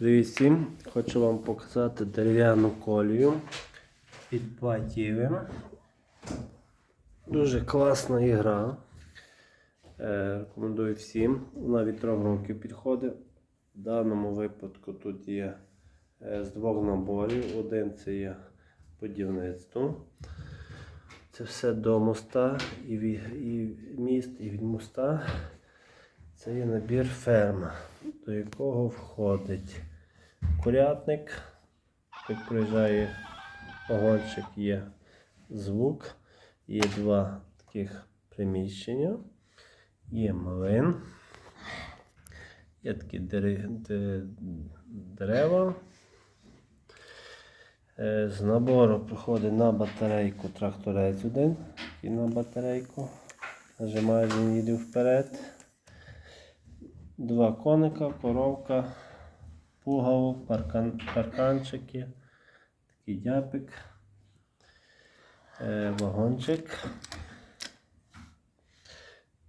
Привіт всім! Хочу вам показати дерев'яну колію під платівем. Дуже класна ігра. Е, рекомендую всім. Вона від 3 років підходить. В даному випадку тут є е, з двох наборів. Один це є будівництво. Це все до моста і, від, і міст, і від моста. Це є набір ферма, до якого входить курятник. Як приїжджає вагончик, є звук, є два таких приміщення, є млин, є такі дерева. Е, З набору приходить на батарейку тракторець один і на батарейку. Нажимаєш, він їде вперед. Два коника, коровка, пугало, паркан, парканчики, такий дяпик, е, вагончик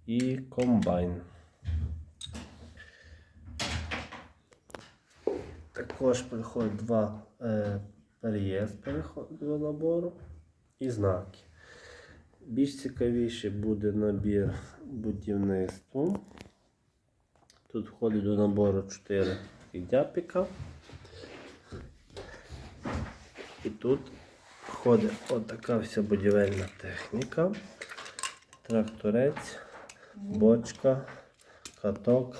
і комбайн. Також приходять два е, до набору і знаки. Більш цікавіше буде набір будівництва. Тут входить до набору 4 дяпіка. І тут входить отака вся будівельна техніка. Тракторець, бочка, каток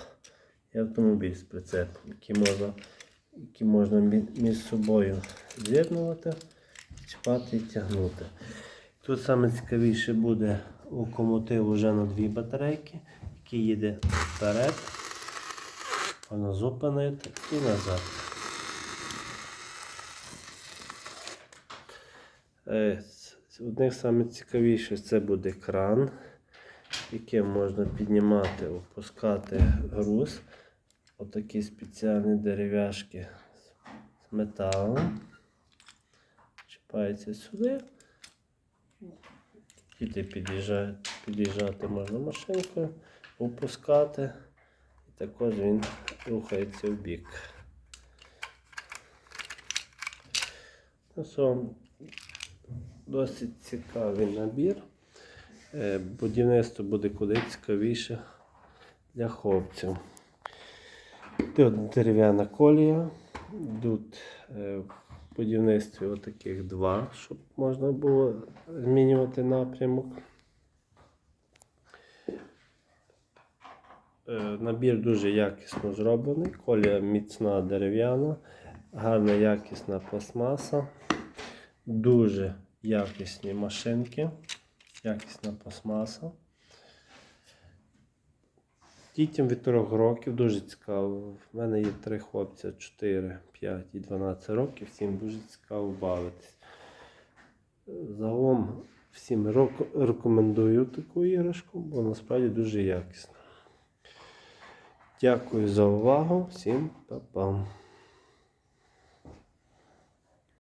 і автомобіль з прицепом, які можна, які можна між собою з'єднувати, чіпати і тягнути. Тут саме цікавіше буде локомотив уже на дві батарейки, який їде вперед. Воно зупинити і назад. Е, з- найцікавіше це буде кран, яким можна піднімати, опускати груз. Отакі спеціальні дерев'яшки з металом. Чіпається сюди. Діти під'їжджати можна машинкою, опускати. І також він рухається в бік. Досить цікавий набір. Е, Будівництво буде куди цікавіше для хлопців. Тут дерев'яна колія. Тут е, в будівництві отаких два, щоб можна було змінювати напрямок. Набір дуже якісно зроблений, колія міцна дерев'яна, гарна якісна пластмаса, дуже якісні машинки, якісна пластмаса. Дітям від 3 років дуже цікаво. В мене є три хлопця 4, 5 і 12 років, всім дуже цікаво бавитись. Загалом всім рекомендую таку іграшку, бо насправді дуже якісна. Дякую за увагу. Всім па-пам.